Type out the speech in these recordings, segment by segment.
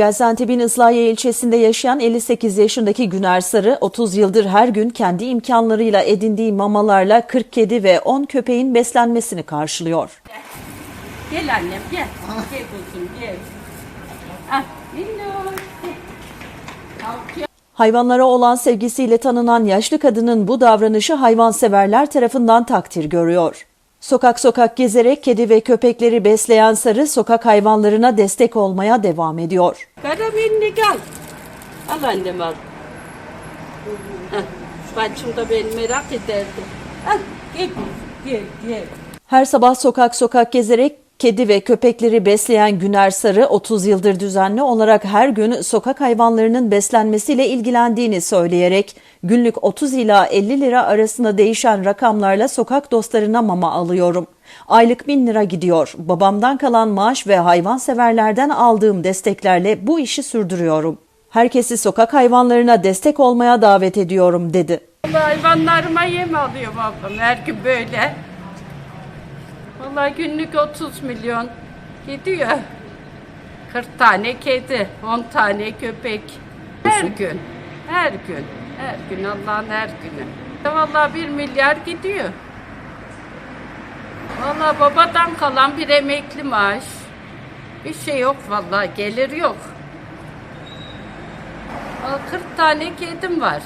Gaziantep'in Islahiye ilçesinde yaşayan 58 yaşındaki Güner Sarı 30 yıldır her gün kendi imkanlarıyla edindiği mamalarla 40 kedi ve 10 köpeğin beslenmesini karşılıyor. Gel annem gel. Gel kuzum gel. Ah. Hayvanlara olan sevgisiyle tanınan yaşlı kadının bu davranışı hayvanseverler tarafından takdir görüyor. Sokak sokak gezerek kedi ve köpekleri besleyen Sarı sokak hayvanlarına destek olmaya devam ediyor. Kara minni gel. Al annem al. Bacım da beni merak ederdi. Al gel gel gel. Her sabah sokak sokak gezerek kedi ve köpekleri besleyen Güner Sarı 30 yıldır düzenli olarak her gün sokak hayvanlarının beslenmesiyle ilgilendiğini söyleyerek günlük 30 ila 50 lira arasında değişen rakamlarla sokak dostlarına mama alıyorum. Aylık 1000 lira gidiyor. Babamdan kalan maaş ve hayvanseverlerden aldığım desteklerle bu işi sürdürüyorum. Herkesi sokak hayvanlarına destek olmaya davet ediyorum dedi. Hayvanlarıma yem alıyorum ablam her gün böyle. Vallahi günlük 30 milyon gidiyor. 40 tane kedi, 10 tane köpek. Her gün, her gün, her gün Allah'ın her günü. Vallahi 1 milyar gidiyor. Vallahi babadan kalan bir emekli maaş. Bir şey yok vallahi gelir yok. Vallahi 40 tane kedim var.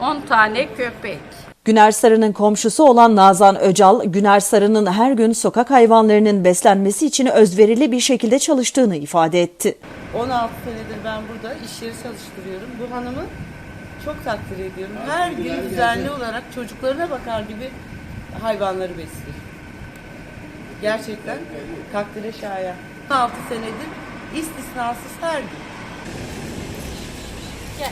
10 tane köpek. Güner Sarı'nın komşusu olan Nazan Öcal, Güner Sarı'nın her gün sokak hayvanlarının beslenmesi için özverili bir şekilde çalıştığını ifade etti. 16 senedir ben burada iş yeri çalıştırıyorum. Bu hanımı çok takdir ediyorum. Her gün düzenli olarak çocuklarına bakar gibi hayvanları besliyor. Gerçekten takdire şayan. 16 senedir istisnasız her gün. Gel.